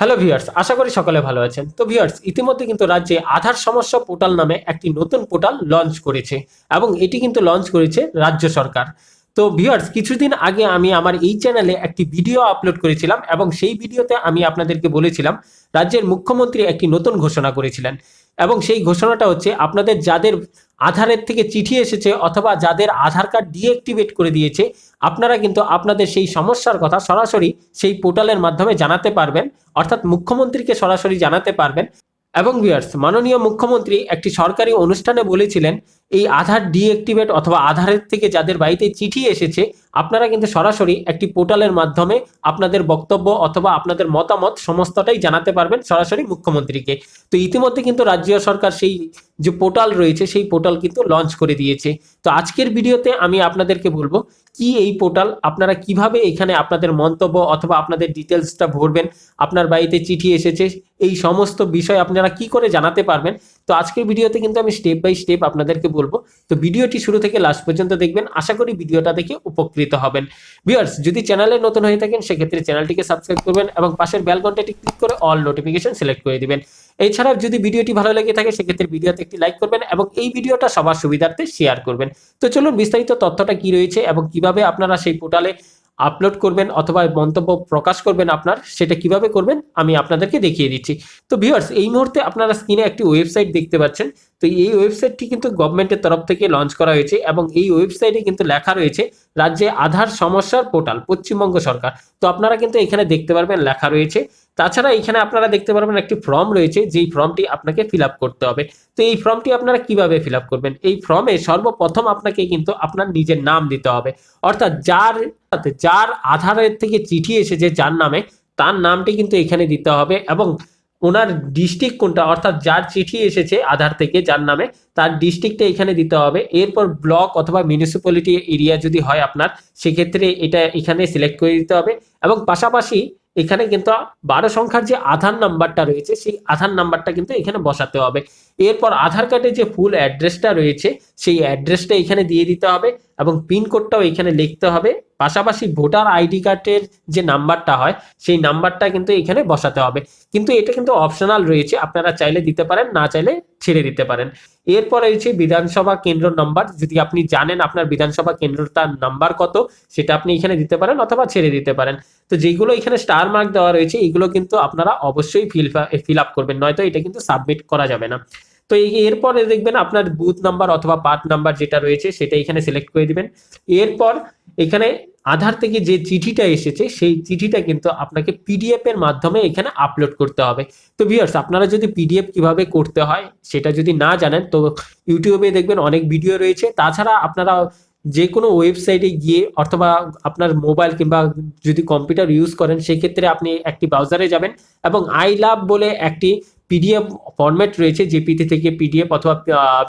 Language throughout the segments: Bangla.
হ্যালো ভিউয়ার্স আশা করি সকলে ভালো আছেন। তো ভিউয়ার্স ইতিমধ্যে কিন্তু রাজ্যে আধার সমস্যা পোর্টাল নামে একটি নতুন পোর্টাল লঞ্চ করেছে এবং এটি কিন্তু লঞ্চ করেছে রাজ্য সরকার। তো ভিউয়ার্স কিছুদিন আগে আমি আমার এই চ্যানেলে একটি ভিডিও আপলোড করেছিলাম এবং সেই ভিডিওতে আমি আপনাদেরকে বলেছিলাম, রাজ্যের মুখ্যমন্ত্রী একটি নতুন ঘোষণা করেছিলেন। এবং সেই ঘোষণাটা হচ্ছে আপনাদের যাদের আধারের থেকে চিঠি এসেছে অথবা যাদের আধার কার্ড ডিঅ্যাক্টিভেট করে দিয়েছে, আপনারা কিন্তু আপনাদের সেই সমস্যার কথা সরাসরি সেই পোর্টালের মাধ্যমে জানাতে পারবেন। অর্থাৎ মুখ্যমন্ত্রীকে সরাসরি জানাতে পারবেন। এবং ভিউয়ার্স মাননীয় মুখ্যমন্ত্রী একটি সরকারি অনুষ্ঠানে বলেছিলেন, এই আধার ডিঅ্যাক্টিভেট অথবা আধারের থেকে যাদের বাড়িতে চিঠি এসেছে আপনারা কিন্তু সরাসরি একটি পোর্টালের মাধ্যমে আপনাদের বক্তব্য অথবা আপনাদের মতামত সমস্তটাই জানাতে পারবেন সরাসরি মুখ্যমন্ত্রীকে। তো ইতিমধ্যে কিন্তু রাজ্য সরকার সেই যে পোর্টাল রয়েছে, সেই পোর্টাল কিন্তু লঞ্চ করে দিয়েছে। তো আজকের ভিডিওতে আমি আপনাদেরকে বলব, কি এই পোর্টাল, আপনারা কীভাবে এখানে আপনাদের মন্তব্য অথবা আপনাদের ডিটেলসটা ভরবেন, আপনার বাড়িতে চিঠি এসেছে এই সমস্ত বিষয় আপনারা কি করে জানাতে পারবেন? তো আজকের ভিডিওতে কিন্তু আমি স্টেপ বাই স্টেপ আপনাদেরকে বলব। তো ভিডিওটি শুরু থেকে লাস্ট পর্যন্ত দেখবেন। আশা করি ভিডিওটা দেখে উপকৃত হবেন। ভিউয়ার্স যদি চ্যানেলে নতুন হয়ে থাকেন, সেক্ষেত্রে চ্যানেলটিকে সাবস্ক্রাইব করবেন এবং পাশের বেল ঘন্টাটি ক্লিক করে অল নোটিফিকেশন সিলেক্ট করে দিবেন। এছাড়াও যদি ভিডিওটি ভালো লেগে থাকে, সেক্ষেত্রে ভিডিওতে একটি লাইক করবেন এবং এই ভিডিওটা সবার সুবিধার্থে শেয়ার করবেন। তো চলুন বিস্তারিত তথ্যটা কি রয়েছে এবং কীভাবে আপনারা সেই পোর্টালে আপলোড করবেন অথবা মন্তব্য প্রকাশ করবেন আপনার, সেটা কীভাবে করবেন, আমি আপনাদেরকে দেখিয়ে দিচ্ছি। তো ভিউয়ার্স এই মুহূর্তে আপনারা স্ক্রিনে একটি ওয়েবসাইট দেখতে পাচ্ছেন। তো এই ওয়েবসাইটটি কিন্তু গভর্নমেন্টের তরফ থেকে লঞ্চ করা হয়েছে এবং এই ওয়েবসাইটে কিন্তু লেখা রয়েছে রাজ্যে আধার সমস্যার পোর্টাল পশ্চিমবঙ্গ সরকার। তো আপনারা কিন্তু এখানে দেখতে পারবেন লেখা রয়েছে। তাছাড়া এখানে আপনারা দেখতে পারবেন একটি ফর্ম রয়েছে, যেই ফর্মটি আপনাকে ফিল করতে হবে। তো এই ফর্মটি আপনারা কীভাবে ফিল করবেন? এই ফর্মে সর্বপ্রথম আপনাকে কিন্তু আপনার নিজের নাম দিতে হবে। অর্থাৎ যার যার আধারের থেকে চিঠি এসেছে যার নামে, তার নামটি কিন্তু এখানে দিতে হবে এবং ওনার ডিস্ট্রিক্ট কোনটা? অর্থাৎ যার চিঠি এসেছে আধার থেকে, যার নামে, তার ডিস্ট্রিক্টটা এখানে দিতে হবে। এরপর ব্লক অথবা মিউনিসিপ্যালিটি এরিয়া যদি হয় আপনার, সেক্ষেত্রে এটা এখানে সিলেক্ট করে দিতে হবে। এবং পাশাপাশি এখানে কিন্তু বারো সংখ্যার যে আধার নাম্বারটা রয়েছে, সেই আধার নাম্বারটা কিন্তু এখানে বসাতে হবে। এরপর আধার কার্ডের যে ফুল অ্যাড্রেসটা রয়েছে, সেই অ্যাড্রেসটা এখানে দিয়ে দিতে হবে। এবং পিনকোডটাও এখানে লিখতে হবে। পাশাপাশি ভোটার আইডি কার্ডের যে নাম্বারটা হয়, সেই নাম্বারটা কিন্তু এখানে বসাতে হবে। কিন্তু এটা কিন্তু অপশনাল রয়েছে, আপনারা চাইলে দিতে পারেন, না চাইলে ছেড়ে দিতে পারেন। এরপর রয়েছে বিধানসভা কেন্দ্র নাম্বার। যদি আপনি জানেন আপনার বিধানসভা কেন্দ্রটার নাম্বার কত, সেটা আপনি এখানে দিতে পারেন অথবা ছেড়ে দিতে পারেন। তো যেগুলো এখানে স্টার মার্ক দেওয়া রয়েছে, এগুলো কিন্তু আপনারা অবশ্যই ফিল ফিল আপ করবেন, নয়তো এটা কিন্তু সাবমিট করা যাবে না। তো এরপরে দেখবেন আপনার বুথ নাম্বার অথবা পার্ট নাম্বার যেটা রয়েছে, সেটা এখানে সিলেক্ট করে দিবেন। এরপর এখানে আধার থেকে যে চিঠিটা এসেছে, সেই চিঠিটা কিন্তু আপনাকে পিডিএফ এর মাধ্যমে এখানে আপলোড করতে হবে। তো ভিউয়ার্স আপনারা যদি পিডিএফ কীভাবে করতে হয়, সেটা যদি না জানেন, তো ইউটিউবে দেখবেন অনেক ভিডিও রয়েছে। তাছাড়া আপনারা যে কোনো ওয়েবসাইটে গিয়ে অথবা আপনার মোবাইল কিংবা যদি কম্পিউটার ইউজ করেন, সেক্ষেত্রে আপনি একটি ব্রাউজারে যাবেন এবং আই লাভ বলে একটি পিডিএফ ফরম্যাট রয়েছে জেপিটি থেকে পিডিএফ অথবা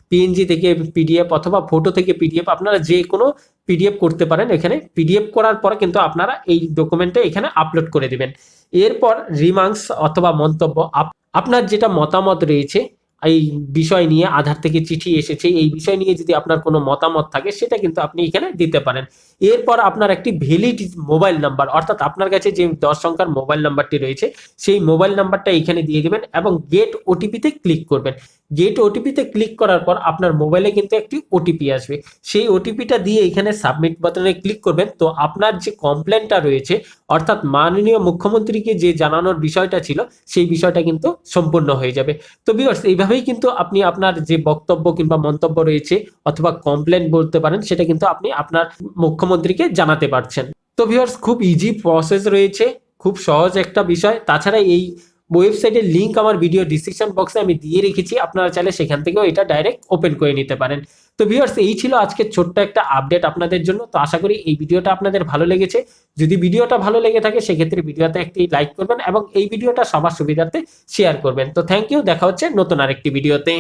পিএনজি থেকে পিডিএফ অথবা ফটো থেকে পিডিএফ আপনারা যে কোনো পিডিএফ করতে পারেন এখানে। পিডিএফ করার পর কিন্তু আপনারা এই ডকুমেন্টটা এখানে আপলোড করে দিবেন। এরপর রিমার্কস অথবা মন্তব্য, আপ- আপনার যেটা মতামত রয়েছে এই বিষয় নিয়ে আধার থেকে চিঠি এসেছে। এই বিষয় নিয়ে যদি আপনার কোনো মতামত থাকে, সেটা কিন্তু আপনি এখানে দিতে পারেন। এরপর আপনার একটি ভ্যালিড মোবাইল নাম্বার অর্থাৎ আপনার কাছে যে দশ সংখ্যার মোবাইল নাম্বারটি রয়েছে, সেই মোবাইল নাম্বারটা এখানে দিয়ে দেবেন এবং গেট ওটিপিতে ক্লিক করবেন। গেট ওটিপিতে ক্লিক করার পর আপনার মোবাইলে কিন্তু একটি ওটিপি আসবে। সেই ওটিপিটা দিয়ে এখানে সাবমিট বাটনে ক্লিক করবেন। তো আপনার যে কমপ্লেনটা রয়েছে, অর্থাৎ মাননীয় মুখ্যমন্ত্রীকে যে জানানোর বিষয়টা ছিল, সেই বিষয়টা কিন্তু সম্পূর্ণ হয়ে যাবে। তো বিয়ার্স এইভাবেই কিন্তু আপনি আপনার যে বক্তব্য কিংবা মন্তব্য রয়েছে অথবা কমপ্লেন বলতে পারেন, সেটা কিন্তু আপনি আপনার মুখ্যমন্ত্রীকে জানাতে পারছেন। তো ভিউয়ার্স খুব ইজি প্রসেস রয়েছে। খুব সহজ একটা বিষয়। তাছাড়া এই ওয়েবসাইটের লিঙ্ক আমার ভিডিও ডিসক্রিপশন বক্সে আমি দিয়ে রেখেছি, আপনারা চাইলে সেখান থেকেও এটা ডাইরেক্ট ওপেন করে নিতে পারেন। তো ভিউয়ার্স এই ছিল আজকে ছোট্ট একটা আপডেট আপনাদের জন্য। তো আশা করি এই ভিডিওটা আপনাদের ভালো লেগেছে। যদি ভিডিওটা ভালো লেগে থাকে, সেক্ষেত্রে ভিডিওতে একটি লাইক করবেন এবং এই ভিডিওটা সবার সুবিধার্থে শেয়ার করবেন। তো থ্যাংক ইউ দেখা হচ্ছে নতুন আরেকটি ভিডিওতে